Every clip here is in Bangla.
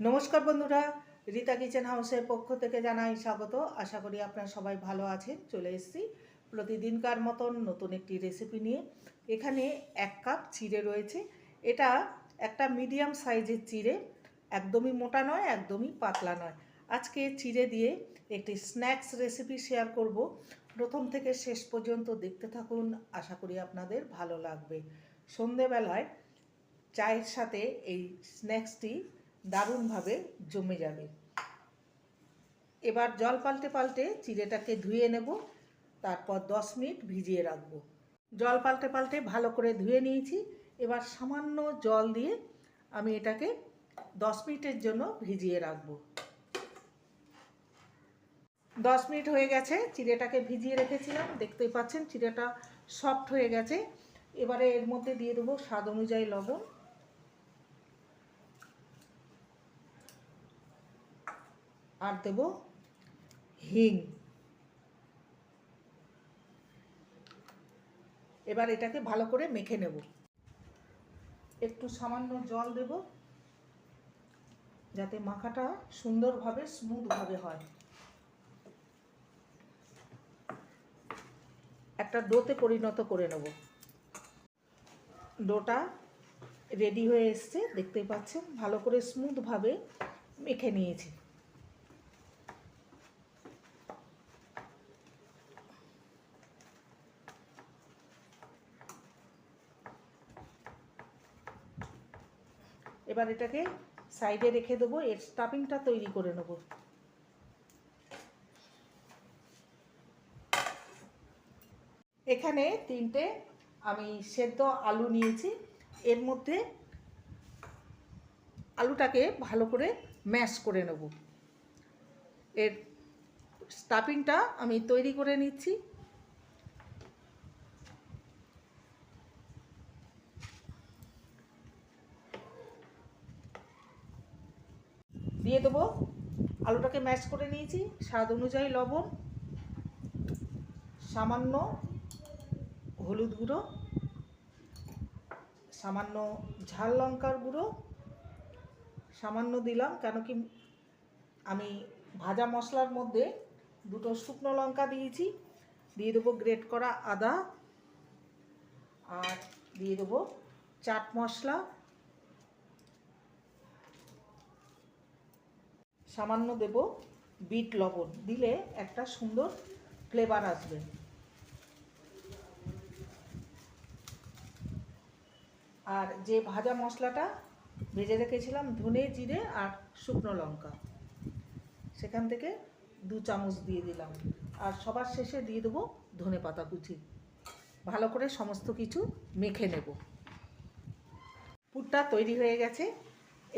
নমস্কার বন্ধুরা, রীতা কিচেন হাউসের পক্ষ থেকে জানাই স্বাগত। আশা করি আপনারা সবাই ভালো আছেন। চলে এসেছি প্রতিদিনকার মতন নতুন একটি রেসিপি নিয়ে। এখানে এক কাপ চিড়ে রয়েছে। এটা একটা মিডিয়াম সাইজের চিড়ে। একদমই মোটা নয়, একদমই পাতলা নয়। আজকে চিড়ে দিয়ে একটি স্ন্যাক্স রেসিপি শেয়ার করব। প্রথম থেকে শেষ পর্যন্ত দেখতে থাকুন, আশা করি আপনাদের ভালো লাগবে। সন্ধেবেলায় চায়ের সাথে এই স্ন্যাক্সটি দারুণভাবে জমে যাবে। এবার জল পাল্টে পাল্টে চিড়েটাকে ধুয়ে নেব, তারপর দশ মিনিট ভিজিয়ে রাখব। জল পাল্টে পাল্টে ভালো করে ধুয়ে নিয়েছি, এবার সামান্য জল দিয়ে আমি এটাকে দশ মিনিটের জন্য ভিজিয়ে রাখব। দশ মিনিট হয়ে গেছে, চিড়েটাকে ভিজিয়ে রেখেছিলাম, দেখতেই পাচ্ছেন চিড়েটা সফট হয়ে গেছে। এবারে এর মধ্যে দিয়ে দেবো স্বাদ অনুযায়ী লবণ। আর দেব হিং। এবার এটাকে ভালো করে মেখে নেব। একটু সামান্য জল দেব, যাতে মাখাটা সুন্দরভাবে, স্মুথভাবে হয়। একটা ডোতে পরিণত করে নেব। ডোটা রেডি হয়ে এসছে, দেখতেই পাচ্ছেন, ভালো করে স্মুথভাবে মেখে নিয়েছি। এবার এটাকে সাইডে রেখে দেবো, এর স্টাফিংটা তৈরি করে নেব। এখানে তিনটে আমি সেদ্ধ আলু নিয়েছি, এর মধ্যে আলুটাকে ভালো করে ম্যাশ করে নেব। এর স্টাফিংটা আমি তৈরি করে নিচ্ছি দিয়ে দেবো আলুটাকে ম্যাশ করে নিয়েছি, স্বাদ অনুযায়ী লবণ, সামান্য হলুদ গুঁড়ো, সামান্য ঝাল লঙ্কার গুঁড়ো, সামান্য দিলাম কেন কি আমি ভাজা মশলার মধ্যে দুটো শুকনো লঙ্কা দিয়েছি, দিয়ে দেবো গ্রেট করা আদা, আর দিয়ে দেবো চাট মশলা সামান্য দেব বিট লবণ। দিলে একটা সুন্দর ফ্লেভার আসবে। আর যে ভাজা মশলাটা ভেজে রেখেছিলাম ধনে, জিরে আর শুকনো লঙ্কা, সেখান থেকে দু চামচ দিয়ে দিলাম। আর সবার শেষে দিয়ে দেবো ধনে পাতা কুচি। ভালো করে সমস্ত কিছু মেখে নেব। পুরটা তৈরি হয়ে গেছে।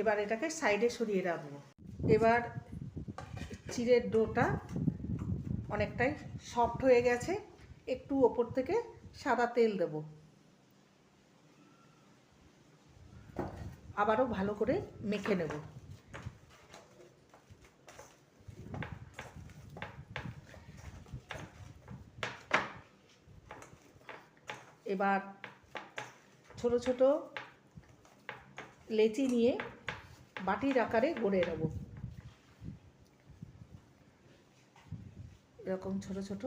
এবার এটাকে সাইডে সরিয়ে রাখব। এবার চিড়ের ডোটা অনেকটাই সফট হয়ে গেছে। একটু ওপর থেকে সাদা তেল দেব। আবারও ভালো করে মেখে নেব। এবার ছোট ছোট লেচি নিয়ে বাটির আকারে গড়ে নেব। এরকম ছোট ছোট।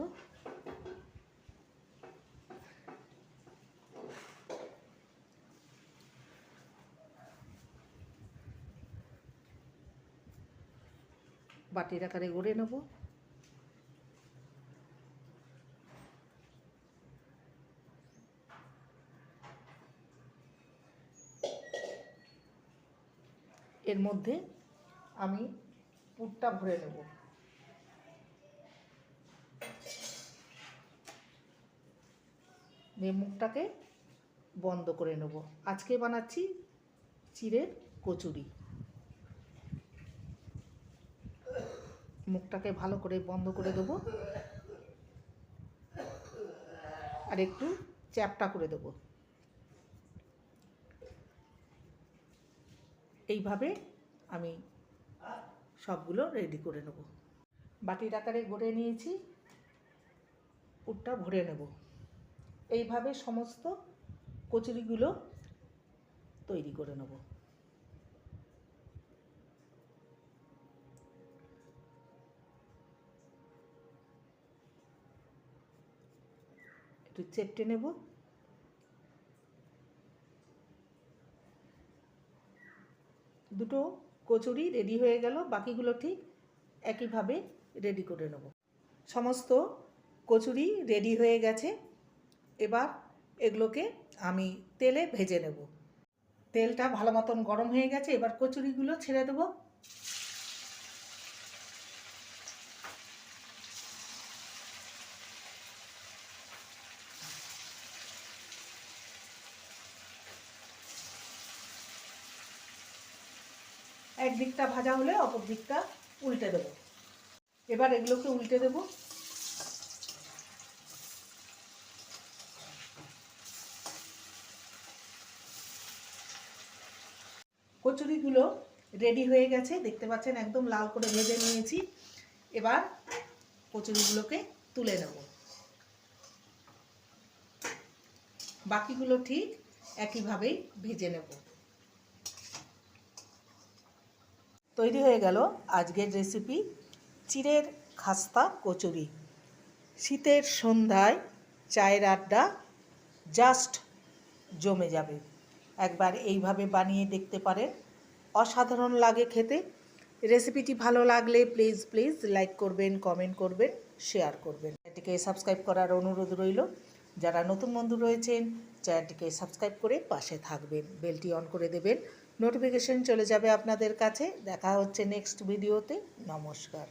বাটির আকারে গড়ে নেব। এর মধ্যে আমি পুরটা ভরে নেব। দিয়ে মুখটাকে বন্ধ করে নেব। আজকে বানাচ্ছি চিড়ের কচুরি। মুখটাকে ভালো করে বন্ধ করে দেবো। আর একটু চ্যাপটা করে দেবো। এইভাবে আমি সবগুলো রেডি করে নেব। বাটির আকারে গড়ে নিয়েছি। পুরটা ভরে নেব। এইভাবে সমস্ত কচুরিগুলো তৈরি করে নেব। একটু চেপটে নেব। দুটো কচুরি রেডি হয়ে গেল, বাকিগুলো ঠিক একইভাবে রেডি করে নেব। সমস্ত কচুরি রেডি হয়ে গেছে। এবার এগুলোকে আমি তেলে ভেজে নেব। তেলটা ভালো মতন গরম হয়ে গেছে, এবার কচুরিগুলো ছেড়ে দেবো। এক দিকটা ভাজা হলে অপর দিকটা উল্টে দেবো। এবার এগুলোকে উল্টে দেবো। কচুরিগুলো রেডি হয়ে গেছে। দেখতে পাচ্ছেন একদম লাল করে ভেজে নিয়েছি। এবার কচুরিগুলোকে তুলে নেব। বাকিগুলো ঠিক একইভাবেই ভেজে নেব। তৈরি হয়ে গেল আজকের রেসিপি চিড়ের খাস্তা কচুরি। শীতের সন্ধ্যায় চায়ের আড্ডা জাস্ট জমে যাবে। একবার এইভাবে বানিয়ে দেখতে পারেন। অসাধারণ লাগে খেতে। রেসিপিটি ভালো লাগলে প্লিজ প্লিজ লাইক করবেন, কমেন্ট করবেন, শেয়ার করবেন। এটিকে সাবস্ক্রাইব করার অনুরোধ রইল। যারা নতুন বন্ধু রয়েছেন, চ্যানেলটিকে সাবস্ক্রাইব করে পাশে থাকবেন। বেলটি অন করে দেবেন। নোটিফিকেশন চলে যাবে আপনাদের কাছে। দেখা হচ্ছে নেক্সট ভিডিওতে। নমস্কার।